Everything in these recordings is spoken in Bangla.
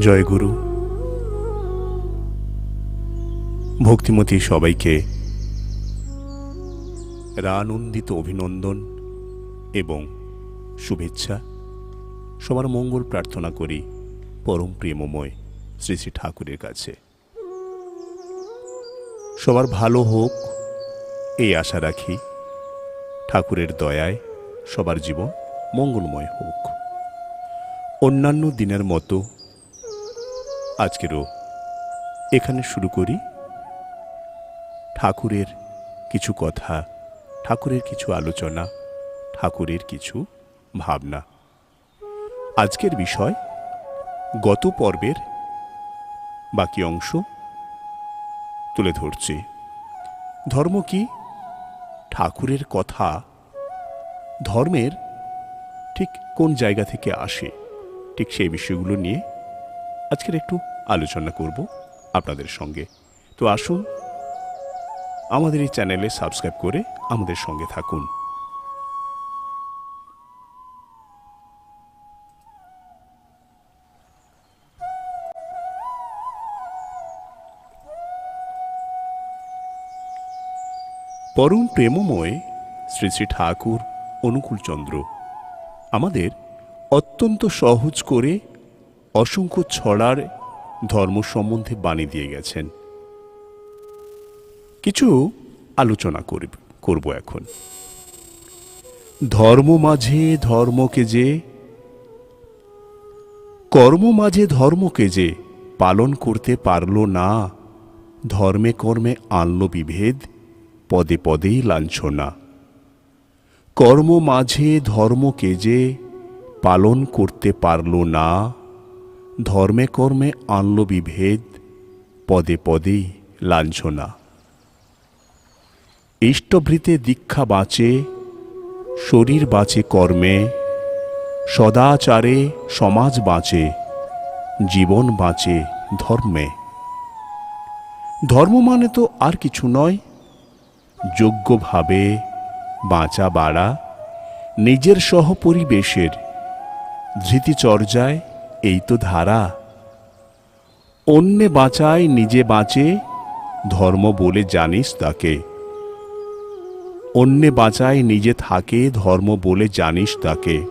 জয় গুরু। ভক্তিমতী সবাইকে রানন্দিত অভিনন্দন এবং শুভেচ্ছা। সবার মঙ্গল প্রার্থনা করি পরম প্রেমময় শ্রী শ্রী ঠাকুরের কাছে। সবার ভালো হোক, এই আশা রাখি। ঠাকুরের দয়ায় সবার জীবন মঙ্গলময় হোক। অন্যান্য দিনের মতো আজকেরও এখানে শুরু করি। ঠাকুরের কিছু কথা, ঠাকুরের কিছু আলোচনা, ঠাকুরের কিছু ভাবনা। আজকের বিষয় গত পর্বের বাকি অংশ তুলে ধরছি। ধর্ম কি? ঠাকুরের কথা ধর্মের ঠিক কোন জায়গা থেকে আসে? ঠিক সেই বিষয়গুলো নিয়ে আজকের একটু আলোচনা করব আপনাদের সঙ্গে। তো আসুন, আমাদের এই চ্যানেলে সাবস্ক্রাইব করে আমাদের সঙ্গে থাকুন। পরম প্রেমময় শ্রী শ্রী ঠাকুর অনুকূলচন্দ্র আমাদের অত্যন্ত সহজ করে অসংখ্য ছড়ার ধর্ম সম্বন্ধে বাণী দিয়ে গেছেন। কিছু আলোচনা করব করব এখন। ধর্ম মাঝে ধর্মকে যে, কর্ম মাঝে ধর্মকে যে পালন করতে পারল না, ধর্মে কর্মে আনল বিভেদ, পদে পদেই লাঞ্ছনা। কর্ম মাঝে ধর্মকে যে পালন করতে পারল না ধর্মে কর্মে আনল বিভেদ পদে পদেই লাঞ্ছনা। ইষ্টভৃতে দীক্ষা বাঁচে, শরীর বাঁচে কর্মে, সদাচারে সমাজ বাঁচে, জীবন বাঁচে ধর্মে। ধর্ম মানে তো আর কিছু নয়, যোগ্যভাবে বাঁচা বাড়া, নিজের সহ পরিবেশের ধৃতিচর্যায় এই তো ধারা। অন্যে বাঁচায়, নিজে বাঁচে, ধর্ম বলে জানিস তাকে। অন্যে বাঁচায়, নিজে থাকে, ধর্ম বলে জানিস তাকে।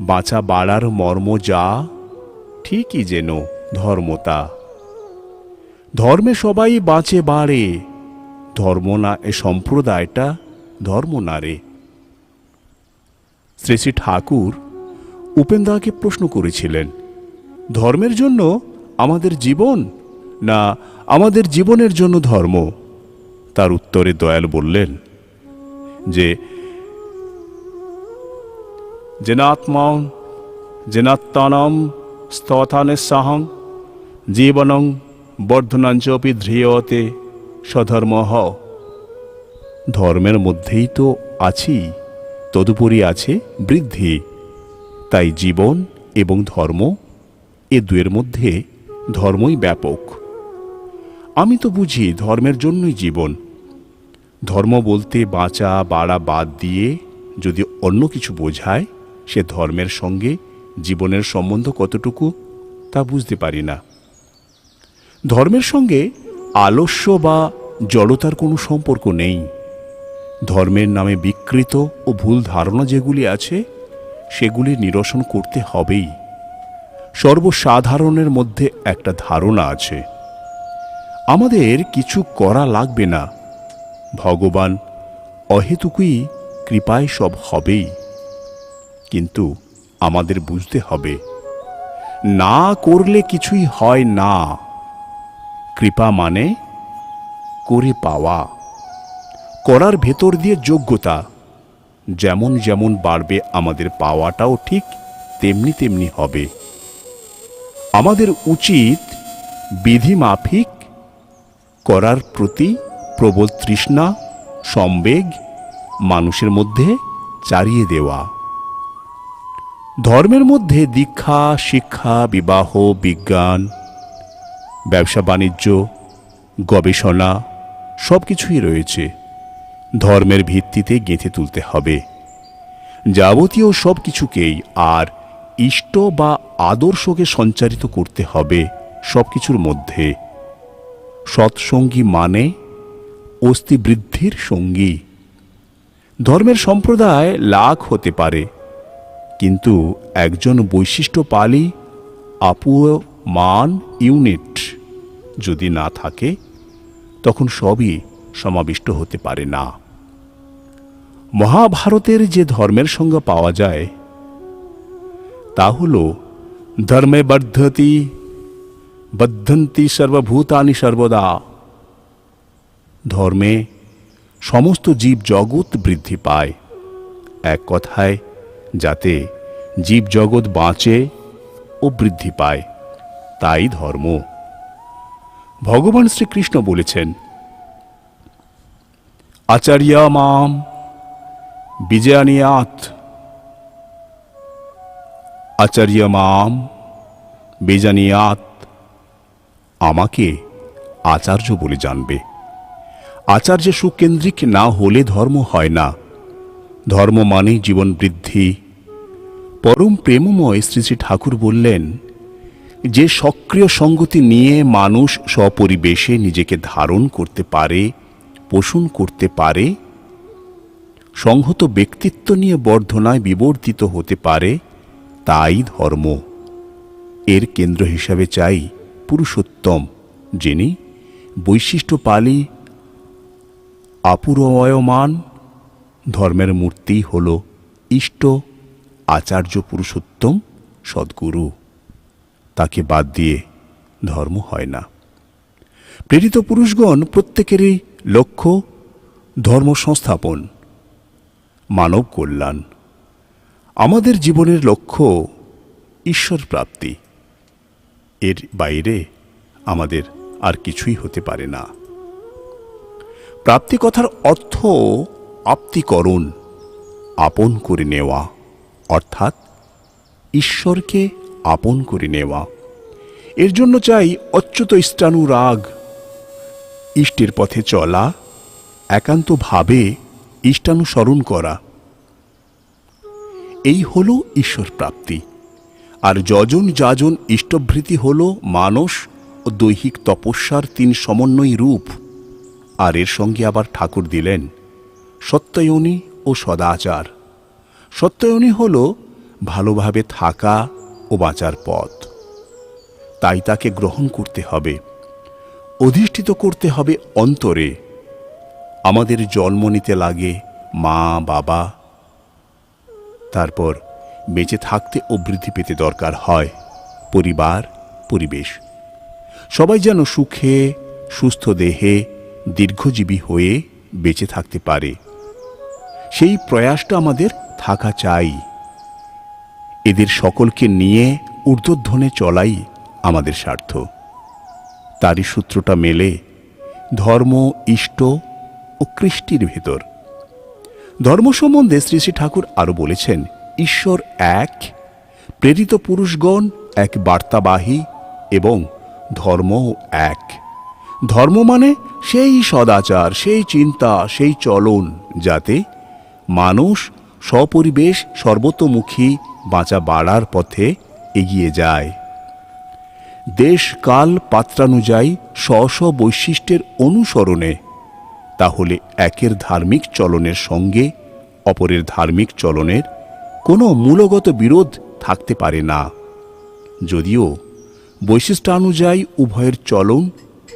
বাঁচা বাড়ার মর্ম যা, ঠিকই যেন ধর্মতা ধর্মে সবাই বাঁচে বাড়ে, ধর্ম না এ সম্প্রদায়টা ধর্ম না রে। শ্রী শ্রী ঠাকুর উপেন্দাকে প্রশ্ন করেছিলেন, ধর্মের জন্য আমাদের জীবন না আমাদের জীবনের জন্য ধর্ম? তার উত্তরে দয়াল বললেন, যে, জেনাত্মাং জেনাত্মানম স্তথানেসাহং জীবনং বর্ধনাঞ্চপি ধৃয়তে স্বধর্ম। হ ধর্মের মধ্যেই তো আছি, তদুপরি আছে বৃদ্ধি। তাই জীবন এবং ধর্ম এ দুয়ের মধ্যে ধর্মই ব্যাপক। আমি তো বুঝি ধর্মের জন্যই জীবন। ধর্ম বলতে বাঁচা, বাড়া বাদ দিয়ে যদি অন্য কিছু বোঝায়, সে ধর্মের সঙ্গে জীবনের সম্বন্ধ কতটুকু তা বুঝতে পারি না। ধর্মের সঙ্গে আলস্য বা জড়তার কোনো সম্পর্ক নেই। ধর্মের নামে বিকৃত ও ভুল ধারণা যেগুলি আছে সেগুলি নিরসন করতে হবেই। সর্বসাধারণের মধ্যে একটা ধারণা আছে। আমাদের কিছু করা লাগবে না। ভগবান অহেতুকুই কৃপায় সব হবেই। কিন্তু আমাদের বুঝতে হবে, না করলে কিছুই হয় না। কৃপা মানে করে পাওয়া, করার ভেতর দিয়ে যোগ্যতা। যেমন যেমন বাড়বে আমাদের পাওয়াটাও ঠিক, তেমনি তেমনি হবে। আমাদের উচিত বিধি মাফিক করার প্রতি প্রবল তৃষ্ণা, সম্বেগ মানুষের মধ্যে চারিয়ে দেওয়া। ধর্মের মধ্যে দীক্ষা, শিক্ষা, বিবাহ, বিজ্ঞান, ব্যবসা, বাণিজ্য, গবেষণা সব কিছুই রয়েছে। ধর্মের ভিত্তিতে গেঁথে তুলতে হবে। যাবতীয় সব কিছুকেই আর ইষ্ট বা আদর্শকে সঞ্চারিত করতে হবে সব কিছুর মধ্যে। সৎসঙ্গী মানে অস্থিবৃদ্ধির সঙ্গী। ধর্মের সম্প্রদায় লাখ হতে পারে, কিন্তু একজন বৈশিষ্ট্য পালি আপু মান, ইউনিট যদি না থাকে, তখন সবই সমাবিষ্ট হতে পারে না। মহাভারতের যে ধর্মের সঙ্গে পাওয়া যায়, তা হল ধর্মে বর্ধতি, বদ্ধন্তি সর্বভূতানি সর্বদা। ধর্মে সমস্ত জীব জগৎ বৃদ্ধি পায়। এক কথায়, যাতে জীব জগৎ বাঁচে ও বৃদ্ধি পায়, তাই ধর্ম। ভগবান শ্রীকৃষ্ণ বলেছেন আচার্য মাম বিজয়ানিয়াত। আচার্য মাম বেজানিয়াত আমাকে আচার্য বলে জানবে। আচার্য সুকেন্দ্রিক না হলে ধর্ম হয় না। ধর্ম মানে জীবন বৃদ্ধি। পরম প্রেমময় শ্রী শ্রী ঠাকুর বললেন, যে সক্রিয় সঙ্গতি নিয়ে মানুষ সপরিবেশে নিজেকে ধারণ করতে পারে পোষণ করতে পারে, সংহত ব্যক্তিত্ব নিয়ে বর্ধনায় বিবর্তিত হতে পারে, তাই ধর্ম। এর কেন্দ্র হিসাবে চাই পুরুষোত্তম, যিনি বৈশিষ্ট্য পালি আপুরময়মান ধর্মের মূর্তি হল ইষ্ট, আচার্য পুরুষোত্তম, সদ্গুরু। তাকে বাদ দিয়ে ধর্ম হয় না। প্রেরিত পুরুষগণ প্রত্যেকেরই লক্ষ্য ধর্ম সংস্থাপন মানব কল্যাণ। আমাদের জীবনের লক্ষ্য ঈশ্বর প্রাপ্তি। এর বাইরে আমাদের আর কিছুই হতে পারে না। প্রাপ্তি কথার অর্থ আপ্তিকরণ, আপন করে নেওয়া, অর্থাৎ ঈশ্বরকে আপন করে নেওয়া। এর জন্য চাই অচ্যুত ইষ্টানুরাগ ইষ্টের পথে চলা, একান্তভাবে ইষ্টানুসরণ করা। এই হল ঈশ্বর প্রাপ্তি। আর যজন যাজন ইষ্টভৃতি হল মানস ও দৈহিক তপস্যার তিন সমন্বয় রূপ। আর এর সঙ্গে আবার ঠাকুর দিলেন, সত্যায়নী ও সদাচার। সত্যায়নী হল ভালোভাবে থাকা ও বাঁচার পথ। তাই তাকে গ্রহণ করতে হবে। অধিষ্ঠিত করতে হবে অন্তরে। আমাদের জন্ম নিতে লাগে মা, বাবা। তারপর বেঁচে থাকতে ও বৃদ্ধি পেতে দরকার হয়। পরিবার, পরিবেশ। সবাই যেন সুখে, সুস্থ দেহে দীর্ঘজীবী হয়ে বেঁচে থাকতে পারে। সেই প্রয়াসটা আমাদের থাকা চাই। এদের সকলকে নিয়ে ঊর্ধ্বধ্বনে চলাই আমাদের স্বার্থ। তারই সূত্রটা মেলে ধর্ম, ইষ্ট ও কৃষ্টির ভেতর। ধর্ম সম্বন্ধে শ্রী শ্রী ঠাকুর আরও বলেছেন, ঈশ্বর এক, প্রেরিত পুরুষগণ এক বার্তাবাহী এবং ধর্ম এক। ধর্ম মানে সেই সদাচার, সেই চিন্তা, সেই চলন যাতে মানুষ সপরিবেশ সর্বতোমুখী বাঁচা বাড়ার পথে এগিয়ে যায়। দেশ কাল পাত্রানুযায়ী স্ব বৈশিষ্ট্যের অনুসরণে, তাহলে একের ধার্মিক চলনের সঙ্গে অপরের ধার্মিক চলনের কোনো মূলগত বিরোধ থাকতে পারে না। যদিও বৈশিষ্ট্যানুযায়ী উভয়ের চলন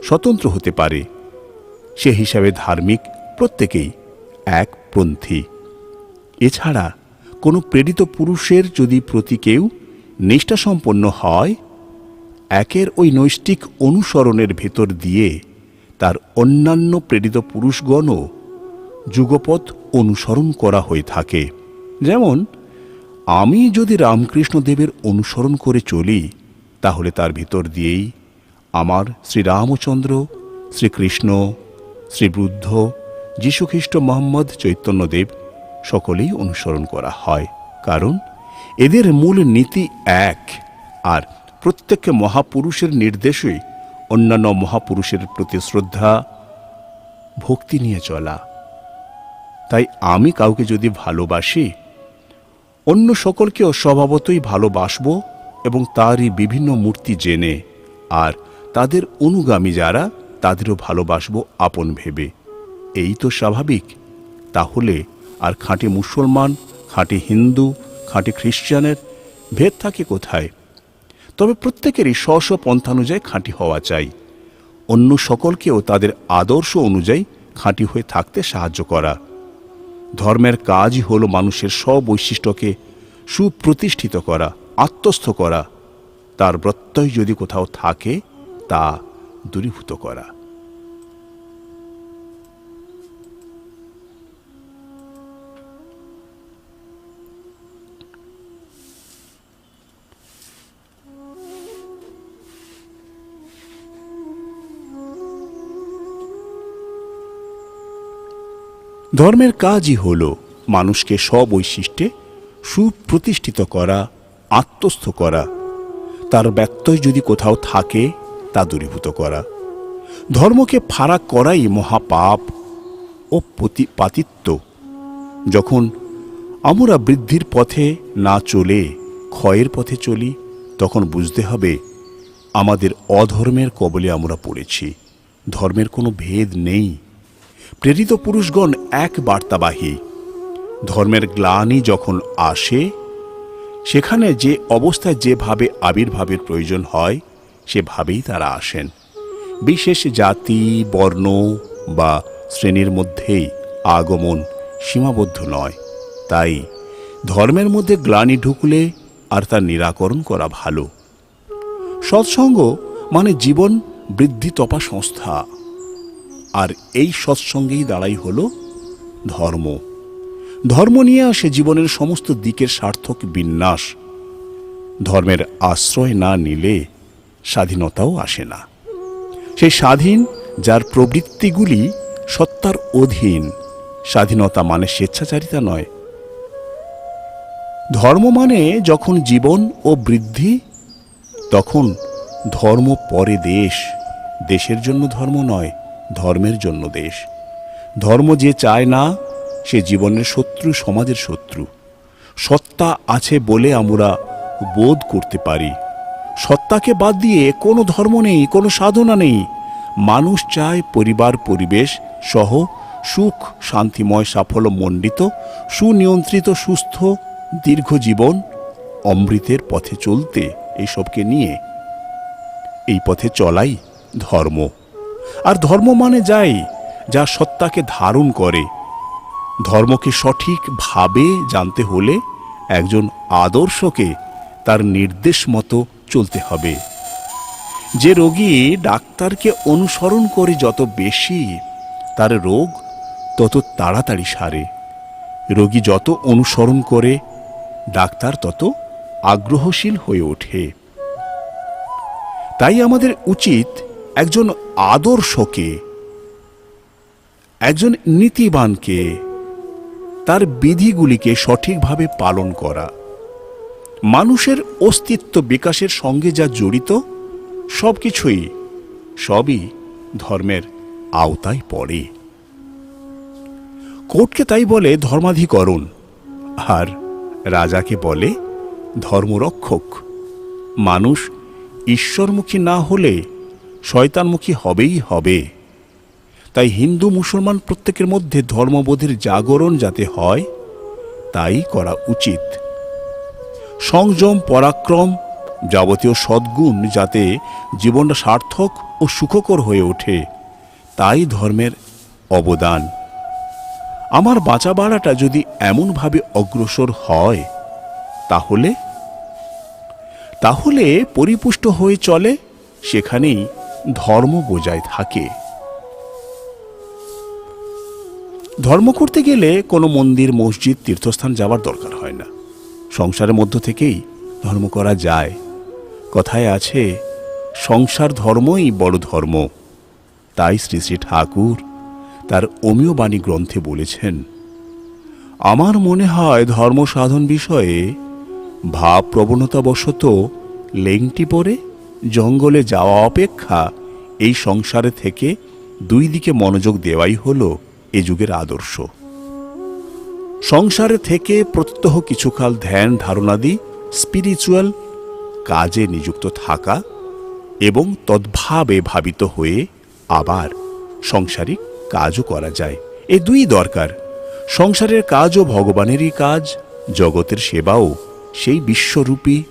স্বতন্ত্র হতে পারে, সে হিসাবে ধার্মিক প্রত্যেকেই এক পন্থী। এছাড়া কোনো প্রেরিত পুরুষের যদি প্রতি কেউ নিষ্ঠাসম্পন্ন হয় একের ওই নৈষ্টিক অনুসরণের ভেতর দিয়ে তার অন্যান্য প্রেরিত পুরুষগণও যুগপথ অনুসরণ করা হয়ে থাকে। যেমন, আমি যদি রামকৃষ্ণদেবের অনুসরণ করে চলি, তাহলে তার ভিতর দিয়েই আমার শ্রীরামচন্দ্র, শ্রীকৃষ্ণ, শ্রীবুদ্ধ যীশুখ্রিস্ট মোহাম্মদ চৈতন্যদেব সকলেই অনুসরণ করা হয়। কারণ, এদের মূল নীতি এক, আর প্রত্যেক মহাপুরুষের নির্দেশই অন্যান্য মহাপুরুষের প্রতি শ্রদ্ধা, ভক্তি নিয়ে চলা। তাই আমি কাউকে যদি ভালোবাসি, অন্য সকলকেও স্বভাবতই ভালোবাসব এবং তারই বিভিন্ন মূর্তি জেনে আর তাদের অনুগামী যারা, তাদেরও ভালোবাসব আপন ভেবে। এই তো স্বাভাবিক। তাহলে আর খাঁটি মুসলমান, খাঁটি হিন্দু, খাঁটি খ্রিস্টানের ভেদ থাকে কোথায়? তবে প্রত্যেকেরই স্ব স্ব পন্থানুযায়ী খাঁটি হওয়া চাই। অন্য সকলকেও তাদের আদর্শ অনুযায়ী খাঁটি হয়ে থাকতে সাহায্য করা। ধর্মের কাজই হল মানুষের স্ববৈশিষ্ট্যকে সুপ্রতিষ্ঠিত করা, আত্মস্থ করা। তার প্রত্যয় যদি কোথাও থাকে, তা দূরীভূত করা। ধর্মের কাজই হল মানুষকে স্ববৈশিষ্ট্যে সুপ্রতিষ্ঠিত করা, আত্মস্থ করা। তার ব্যত্যয় যদি কোথাও থাকে, তা দূরীভূত করা। ধর্মকে ফারাক করাই মহাপাপ ও প্রতিপাতিত্ব। যখন আমরা বৃদ্ধির পথে না চলে, ক্ষয়ের পথে চলি, তখন বুঝতে হবে আমাদের অধর্মের কবলে আমরা পড়েছি। ধর্মের কোনো ভেদ নেই। প্রেরিত পুরুষগণ এক বার্তাবাহী। ধর্মের গ্লানি যখন আসে, সেখানে যে অবস্থায় যেভাবে আবির্ভাবের প্রয়োজন হয়, সেভাবেই তারা আসেন। বিশেষ জাতি, বর্ণ বা শ্রেণির মধ্যেই আগমন সীমাবদ্ধ নয়। তাই ধর্মের মধ্যে গ্লানি ঢুকলে আর তার নিরাকরণ করা ভালো। সৎসঙ্গ মানে জীবন বৃদ্ধি তপা সংস্থা। আর এই সৎসঙ্গেই দাঁড়াই হল ধর্ম। ধর্ম নিয়ে আসে জীবনের সমস্ত দিকের সার্থক বিন্যাস। ধর্মের আশ্রয় না নিলে স্বাধীনতাও আসে না। সেই স্বাধীন, যার প্রবৃত্তিগুলি সত্তার অধীন। স্বাধীনতা মানে স্বেচ্ছাচারিতা নয়। ধর্ম মানে যখন জীবন ও বৃদ্ধি, তখন ধর্ম পরে দেশ। দেশের জন্য ধর্ম নয়। ধর্মের জন্য দেশ। ধর্ম যে চায় না, সে জীবনের শত্রু সমাজের শত্রু। সত্তা আছে বলে আমরা বোধ করতে পারি। সত্তাকে বাদ দিয়ে কোনো ধর্ম নেই, কোনো সাধনা নেই। মানুষ চায় পরিবার, পরিবেশ সহ সুখ, শান্তিময়, সাফল্য মণ্ডিত, সুনিয়ন্ত্রিত, সুস্থ, দীর্ঘ জীবন অমৃতের পথে চলতে এইসবকে নিয়ে। এই পথে চলাই ধর্ম। আর ধর্ম মানে যাই, যা সত্তাকে ধারণ করে। ধর্মকে সঠিকভাবে জানতে হলে একজন আদর্শকে তার নির্দেশ মতো চলতে হবে। যে রোগী ডাক্তারকে অনুসরণ করে যত বেশি তার রোগ, তত তাড়াতাড়ি সারে। রোগী যত অনুসরণ করে, ডাক্তার তত আগ্রহশীল হয়ে ওঠে। তাই আমাদের উচিত একজন আদর্শকে, একজন নীতিবানকে, তার বিধিগুলিকে সঠিকভাবে পালন করা। মানুষের অস্তিত্ব বিকাশের সঙ্গে যা জড়িত সব কিছুই সবই ধর্মের আওতায় পড়ে। কোর্টকে তাই বলে ধর্মাধিকরণ, আর রাজাকে বলে ধর্মরক্ষক। মানুষ ঈশ্বরমুখী না হলে শয়তানমুখী হবেই হবে। তাই হিন্দু মুসলমান প্রত্যেকের মধ্যে ধর্মবোধের জাগরণ যাতে হয়, তাই করা উচিত। সংযম, পরাক্রম যাবতীয় সদ্গুণ যাতে জীবনটা সার্থক ও সুখকর হয়ে ওঠে, তাই ধর্মের অবদান। আমার বাঁচা বাড়াটা যদি এমনভাবে অগ্রসর হয়, তাহলে? তাহলে পরিপুষ্ট হয়ে চলে সেখানেই ধর্ম বোঝায় থাকে। ধর্ম করতে গেলে কোনো মন্দির, মসজিদ, তীর্থস্থান যাওয়ার দরকার হয় না। সংসারের মধ্য থেকেই ধর্ম করা যায়। কথায় আছে, সংসার ধর্মই বড় ধর্ম। তাই শ্রী শ্রী ঠাকুর তার অমীয় বাণী গ্রন্থে বলেছেন, আমার মনে হয় ধর্ম সাধন বিষয়ে ভাব প্রবণতাবশত লেংটি পরে জঙ্গলে যাওয়া অপেক্ষা এই সংসারে থেকে দুই দিকে মনোযোগ দেওয়াই হল এ যুগের আদর্শ। সংসারে থেকে প্রত্যহ কিছুকাল ধ্যান ধারণাদি স্পিরিচুয়াল কাজে নিযুক্ত থাকা এবং তদ্ভাবে ভাবিত হয়ে আবার সংসারিক কাজও করা যায়। এ দুই দরকার। সংসারের কাজও ভগবানেরই কাজ, জগতের সেবাও সেই বিশ্বরূপী,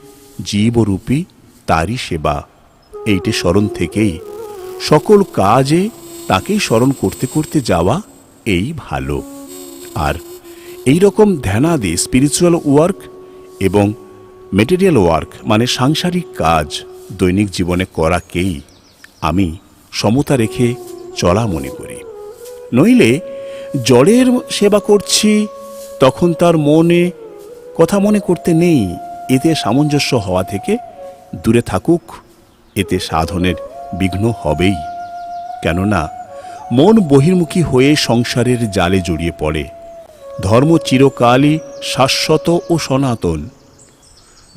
জীবরূপী তারই সেবা। এইটে স্মরণ থেকেই সকল কাজে তাকেই স্মরণ করতে করতে যাওয়া এই ভালো। আর এই রকম ধ্যানাদি স্পিরিচুয়াল ওয়ার্ক এবং মেটেরিয়াল ওয়ার্ক মানে সাংসারিক কাজ দৈনিক জীবনে করাকেই আমি সমতা রেখে চলা মনে করি। নইলে জড়ের সেবা করছি, তখন তার মনে কথা মনে করতে নেই, এতে সামঞ্জস্য হওয়া থেকে দূরে থাকুক, এতে সাধনের বিঘ্ন হবেই। কেননা, মন বহির্মুখী হয়ে সংসারের জালে জড়িয়ে পড়ে। ধর্ম চিরকালই শাশ্বত ও সনাতন।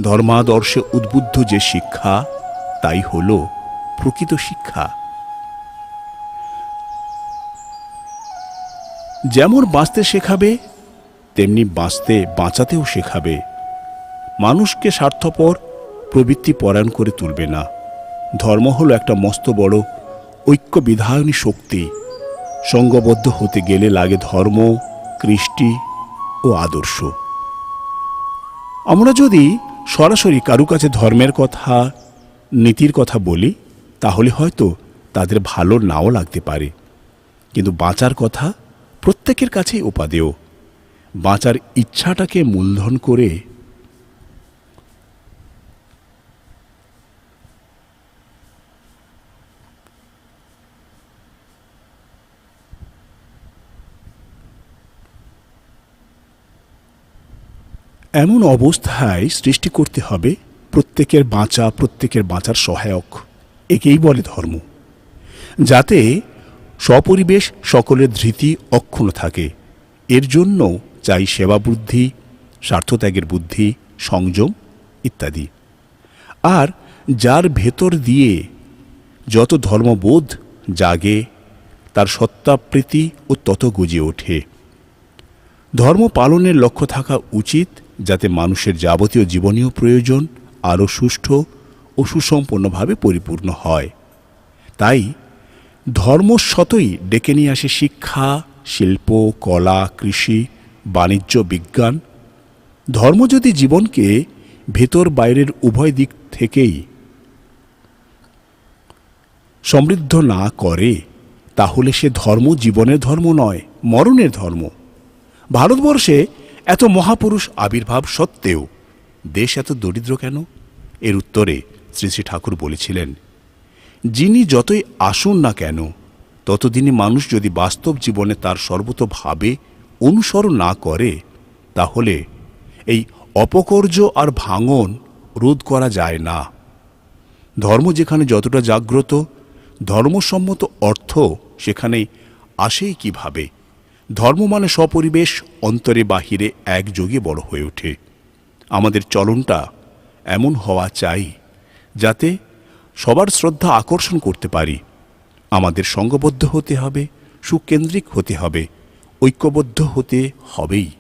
ধর্মাদর্শে উদ্বুদ্ধ যে শিক্ষা, তাই হল প্রকৃত শিক্ষা। যেমন বাঁচতে শেখাবে, তেমনি বাঁচতে বাঁচাতেও শেখাবে। মানুষকে স্বার্থপর প্রবৃত্তি পরায়ণ করে তুলবে না। ধর্ম হলো একটা মস্ত বড় ঐক্য বিধায়নী শক্তি। সঙ্গবদ্ধ হতে গেলে লাগে ধর্ম, কৃষ্টি ও আদর্শ। আমরা যদি সরাসরি কারু কাছে ধর্মের কথা, নীতির কথা বলি, তাহলে হয়তো তাদের ভালো নাও লাগতে পারে। কিন্তু বাঁচার কথা প্রত্যেকের কাছেই উপাদেয়। বাঁচার ইচ্ছাটাকে মূলধন করে এমন অবস্থায় সৃষ্টি করতে হবে প্রত্যেকের বাঁচা, প্রত্যেকের বাঁচার সহায়ক। একেই বলে ধর্ম। যাতে সপরিবেশ সকলের ধৃতি অক্ষুণ্ণ থাকে। এর জন্য চাই সেবা বুদ্ধি, স্বার্থত্যাগের বুদ্ধি, সংযম ইত্যাদি। আর যার ভেতর দিয়ে যত ধর্মবোধ জাগে, তার সত্তাপ্রীতি ও তত গুজে ওঠে। ধর্ম পালনের লক্ষ্য থাকা উচিত যাতে মানুষের যাবতীয় জীবনীয় প্রয়োজন আরও সুষ্ঠু ও সুসম্পন্নভাবে পরিপূর্ণ হয়। তাই ধর্ম শতই ডেকে নিয়ে আসে শিক্ষা, শিল্প, কলা, কৃষি, বাণিজ্য, বিজ্ঞান। ধর্ম যদি জীবনকে ভেতর বাইরের উভয় দিক থেকেই সমৃদ্ধ না করে, তাহলে সে ধর্ম জীবনের ধর্ম নয়, মরণের ধর্ম। ভারতবর্ষে এত মহাপুরুষ আবির্ভাব সত্ত্বেও দেশ এত দরিদ্র কেন? এর উত্তরে শ্রী শ্রী ঠাকুর বলেছিলেন, যিনি যতই আসুন না কেন, ততদিনই মানুষ যদি বাস্তব জীবনে তার সর্বতভাবে অনুসরণ না করে, তাহলে এই অপকর্য আর ভাঙন রোধ করা যায় না। ধর্ম যেখানে যতটা জাগ্রত, ধর্মসম্মত অর্থ সেখানে আসেই কীভাবে? ধর্ম মানে সপরিবেশ, অন্তরে বাহিরে একযোগে বড় হয়ে ওঠে। আমাদের চলনটা এমন হওয়া চাই যাতে সবার শ্রদ্ধা আকর্ষণ করতে পারি। আমাদের সঙ্গবদ্ধ হতে হবে, সুকেন্দ্রিক হতে হবে, ঐক্যবদ্ধ হতে হবেই।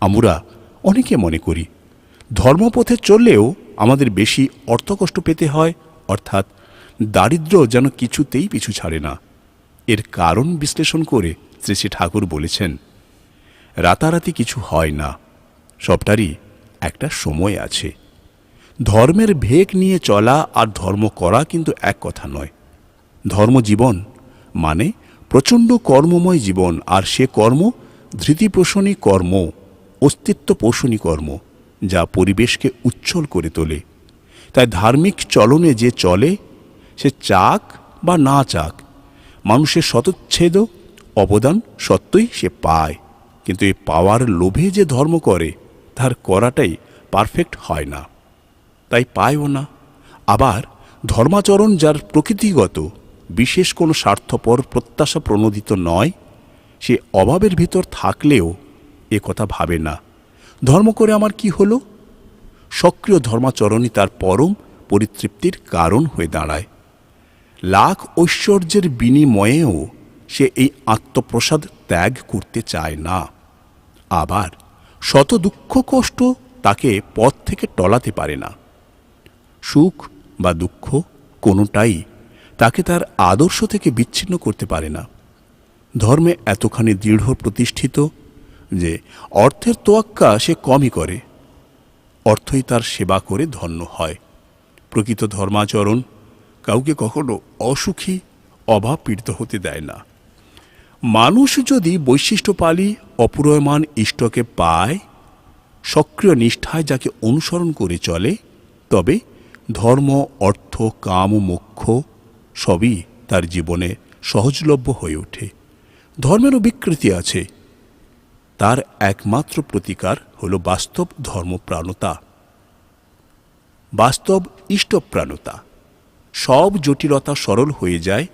আমরা অনেকে মনে করি, ধর্মপথে চললেও আমাদের বেশি অর্থকষ্ট পেতে হয়, অর্থাৎ দারিদ্র যেন কিছুতেই পিছু ছাড়ে না। এর কারণ বিশ্লেষণ করে শ্রী শ্রী ঠাকুর বলেছেন, রাতারাতি কিছু হয় না, সবটারই একটা সময় আছে। ধর্মের ভেগ নিয়ে চলা আর ধর্ম করা কিন্তু এক কথা নয়। ধর্মজীবন মানে প্রচণ্ড কর্মময় জীবন, আর সে কর্ম ধৃতিপোষণী কর্ম অস্তিত্ব পোষণী কর্ম, যা পরিবেশকে উচ্ছল করে তোলে। তাই ধার্মিক চলনে যে চলে, সে চাক বা না চাক, মানুষের শতচ্ছেদ অবদান সত্যই সে পায়। কিন্তু এই পাওয়ার লোভে যে ধর্ম করে, তার করাটাই পারফেক্ট হয় না। তাই পায়ও না। আবার ধর্মাচরণ যার প্রকৃতিগত, বিশেষ কোনো স্বার্থপর প্রত্যাশা প্রণোদিত নয়, সে অভাবের ভিতর থাকলেও এ কথা ভাবে না। ধর্ম করে আমার কি হলো? সক্রিয় ধর্মাচরণই তার পরম পরিতৃপ্তির কারণ হয়ে দাঁড়ায়। লাখ ঐশ্বর্যের বিনিময়েও সে এই আত্মপ্রসাদ ত্যাগ করতে চায় না। আবার শত দুঃখ কষ্ট তাকে পথ থেকে টলাতে পারে না। সুখ বা দুঃখ কোনোটাই তাকে তার আদর্শ থেকে বিচ্ছিন্ন করতে পারে না। ধর্মে এতখানি দৃঢ় প্রতিষ্ঠিত যে অর্থের তোয়াক্কা সে কমই করে। অর্থই তার সেবা করে ধন্য হয়। প্রকৃত ধর্মাচরণ কাউকে কখনো অসুখী অভাব পীড়িত হতে দেয় না। মানুষ যদি বৈশিষ্ট্যপালী, অপূরয়মান ইষ্টকে পায়, সক্রিয় নিষ্ঠায় যাকে অনুসরণ করে চলে, তবে ধর্ম, অর্থ, কাম, মোক্ষ সবই তার জীবনে সহজলভ্য হয়ে ওঠে। ধর্মেরও বিকৃতি আছে। তার একমাত্র প্রতিকার হল বাস্তব ধর্মপ্রাণতা। বাস্তব ইষ্টপ্রাণতা। সব জটিলতা সরল হয়ে যায়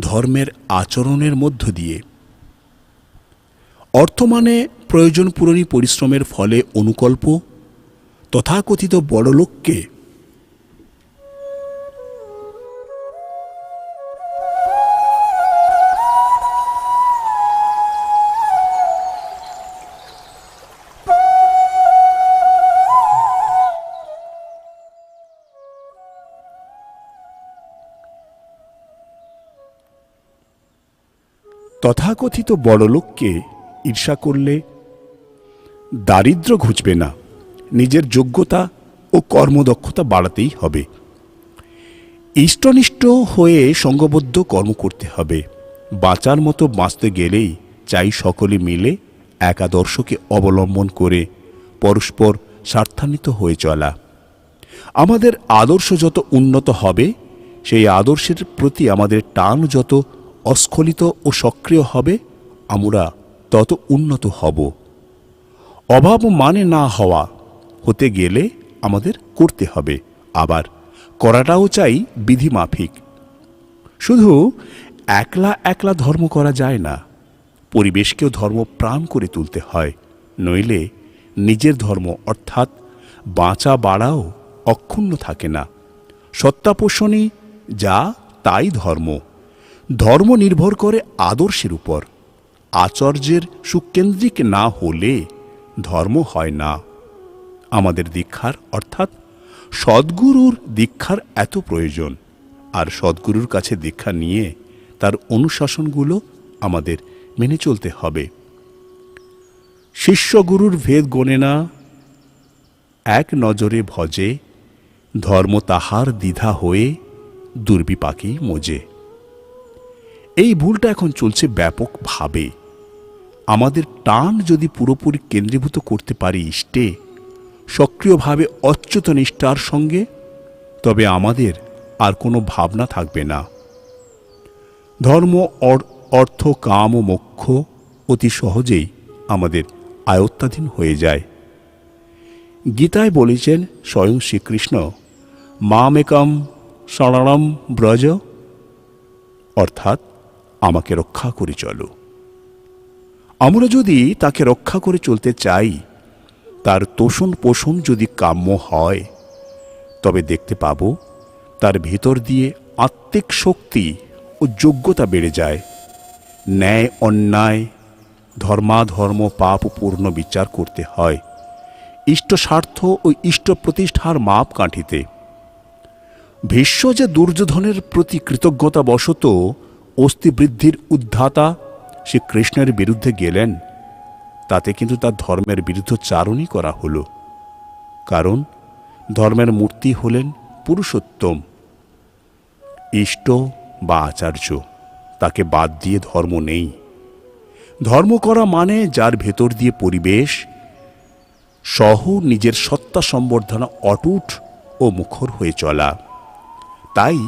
ধর্মের আচরণের মধ্য দিয়ে। অর্থ মানে প্রয়োজন পূরণী পরিশ্রমের ফলে অনুকল্প তথাকথিত বড়লোককে তথাকথিত বড়লোককে ঈর্ষা করলে দারিদ্র ঘুচবে না। নিজের যোগ্যতা ও কর্মদক্ষতা বাড়াতেই হবে। ইষ্টনিষ্ট হয়ে সঙ্গবদ্ধ কর্ম করতে হবে। বাঁচার মতো বাঁচতে গেলেই চাই সকলে মিলে একাদর্শকে অবলম্বন করে পরস্পর স্বার্থান্বিত হয়ে চলা। আমাদের আদর্শ যত উন্নত হবে, সেই আদর্শের প্রতি আমাদের টান যত অস্খলিত ও সক্রিয় হবে, আমরা তত উন্নত হব। অভাব মানে না হওয়া হতে গেলে আমাদের করতে হবে। আবার করাটাও চাই বিধিমাফিক। শুধু একলা একলা ধর্ম করা যায় না, পরিবেশকেও ধর্ম প্রাণ করে তুলতে হয়। নইলে নিজের ধর্ম অর্থাৎ বাঁচা বাড়াও অক্ষুণ্ণ থাকে না। সত্তাপোষণই যা তাই ধর্ম। ধর্ম নির্ভর করে আদর্শের উপর। আচার্যের সুকেন্দ্রিক না হলে ধর্ম হয় না। আমাদের দীক্ষার, অর্থাৎ সদ্গুরুর দীক্ষার এত প্রয়োজন। আর সদ্গুরুর কাছে দীক্ষা নিয়ে তার অনুশাসনগুলো আমাদের মেনে চলতে হবে। শিষ্যগুরুর ভেদ গণে না, এক নজরে ভজে, ধর্ম তাহার দ্বিধা হয়ে দুর্বিপাকী মোজে। এই ভুলটা এখন চলছে ব্যাপকভাবে। আমাদের টান যদি পুরোপুরি কেন্দ্রীভূত করতে পারি ইষ্টে, সক্রিয়ভাবে অচ্যুত নিষ্ঠার সঙ্গে, তবে আমাদের আর কোনো ভাবনা থাকবে না। ধর্ম, অর- অর্থ, কাম ও মোক্ষ অতি সহজেই আমাদের আয়ত্তাধীন হয়ে যায়। গীতায় বলেছেন স্বয়ং শ্রীকৃষ্ণ, মামেকম শরণম ব্রজ অর্থাৎ আমাকে রক্ষা করে চলো। আমরা যদি তাকে রক্ষা করে চলতে চাই, তার তোষণ পোষণ যদি কাম্য হয়, তবে দেখতে পাব তার ভেতর দিয়ে আত্মিক শক্তি ও যোগ্যতা বেড়ে যায়। ন্যায়, অন্যায়, ধর্মাধর্ম, পাপ পূর্ণ বিচার করতে হয়। ইষ্ট স্বার্থ ও ইষ্ট প্রতিষ্ঠার মাপ কাঠিতে ভীষ্ম যে দুর্যোধনের প্রতি কৃতজ্ঞতা বশত অস্থিবৃদ্ধির উদ্ধাতা? সে কৃষ্ণের বিরুদ্ধে গেলেন। তাতে কিন্তু তার ধর্মের বিরুদ্ধে চারণই করা হলো। কারণ ধর্মের মূর্তি হলেন পুরুষোত্তম। ইষ্ট বা আচার্য, তাকে বাদ দিয়ে ধর্ম নেই। ধর্ম করা মানে যার ভেতর দিয়ে পরিবেশ, সহ নিজের সত্তা সম্বর্ধনা অটুট ও মুখর হয়ে চলা। তাই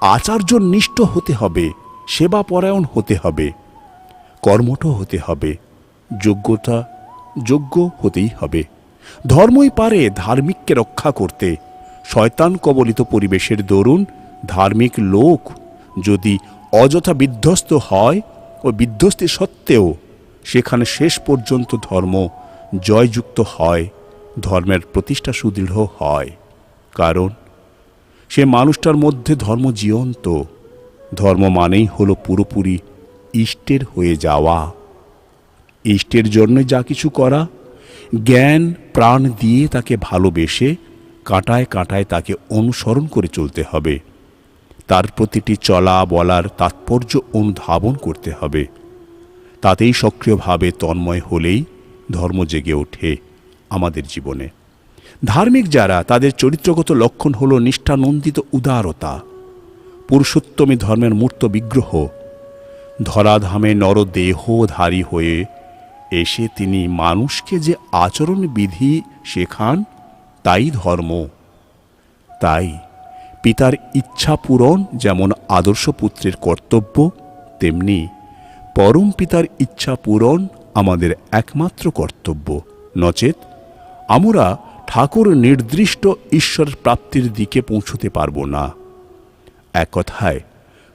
আচার্য নিষ্ঠ হতে হবে। সেবা পরায়ণ হতে হবে, কর্মঠ হতে হবে, যোগ্যতা যোগ্য হতেই হবে। ধর্মই পারে ধার্মিককে রক্ষা করতে। শয়তান কবলিত পরিবেশের দরুন ধার্মিক লোক যদি অযথা বিধ্বস্ত হয় ও বিধ্বস্তি সত্ত্বেও সেখানে শেষ পর্যন্ত ধর্ম জয়যুক্ত হয়, ধর্মের প্রতিষ্ঠা সুদৃঢ় হয়। কারণ সে মানুষটার মধ্যে ধর্ম জীবন্ত। ধর্ম মানেই হলো পুরোপুরি ইষ্টের হয়ে যাওয়া। ইষ্টের জন্য যা কিছু করা, জ্ঞান, প্রাণ দিয়ে তাকে ভালোবেসে কাঁটায় কাঁটায় তাকে অনুসরণ করে চলতে হবে। তার প্রতিটি চলা বলার তাৎপর্য অনুধাবন করতে হবে। তাতেই সক্রিয়ভাবে তন্ময় হলেই ধর্ম জেগে ওঠে আমাদের জীবনে। ধার্মিক যারা, তাদের চরিত্রগত লক্ষণ হল নিষ্ঠানন্দিত উদারতা। পুরুষোত্তমী ধর্মের মূর্ত বিগ্রহ। ধরাধামে নরদেহধারী হয়ে এসে তিনি মানুষকে যে আচরণ বিধি শেখান, তাই ধর্ম। তাই পিতার ইচ্ছা পূরণ যেমন আদর্শ পুত্রের কর্তব্য, তেমনি পরম পিতার ইচ্ছা পূরণ আমাদের একমাত্র কর্তব্য। নচেত আমরা ঠাকুর নির্দিষ্ট ঈশ্বর প্রাপ্তির দিকে পৌঁছতে পারব না। এক কথায়,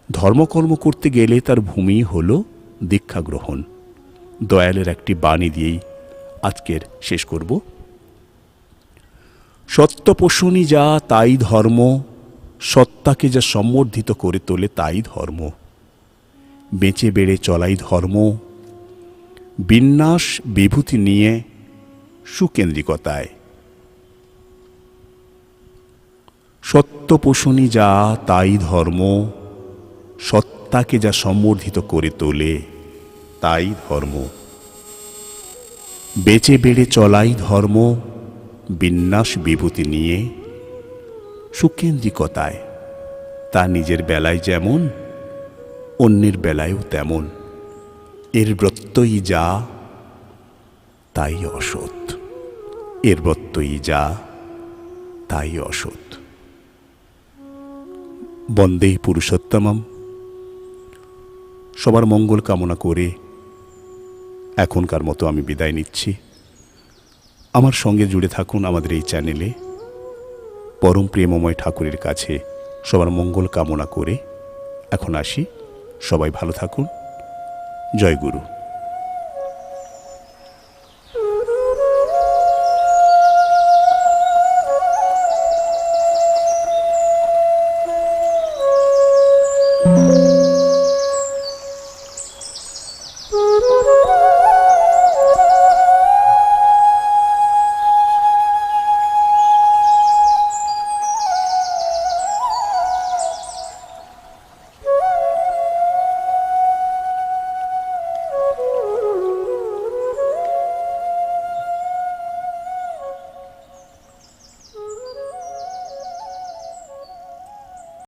ধর্মকর্ম করতে গেলে তার ভূমি হল দীক্ষা গ্রহণ দয়ালের একটি বাণী দিয়েই আজকের শেষ করব। সত্যপোষণী যা তাই ধর্ম, সত্তাকে যা সম্বর্ধিত করে তোলে তাই ধর্ম। বেঁচে বেড়ে চলাই ধর্ম, বিন্যাস, বিভূতি নিয়ে সুকেন্দ্রিকতায় সত্যপোষণী যা তাই ধর্ম, সত্তাকে যা সম্বর্ধিত করে তোলে, তাই ধর্ম। বেঁচে বেড়ে চলাই ধর্ম, বিন্যাস বিভূতি নিয়ে, সুকেন্দ্রিকতায়। তা নিজের বেলায় যেমন, অন্যের বেলায়ও তেমন। এর ব্রত্যই যা, তাই অসৎ। এর ব্রত্যই যা, তাই অসৎ। বন্দে পুরুষোত্তমম। সবার মঙ্গল কামনা করে এখনকার মতো আমি বিদায় নিচ্ছি। আমার সঙ্গে জুড়ে থাকুন আমাদের এই চ্যানেলে। পরম প্রেমময় ঠাকুরের কাছে সবার মঙ্গল কামনা করে এখন আসি। সবাই ভালো থাকুন। জয় গুরু।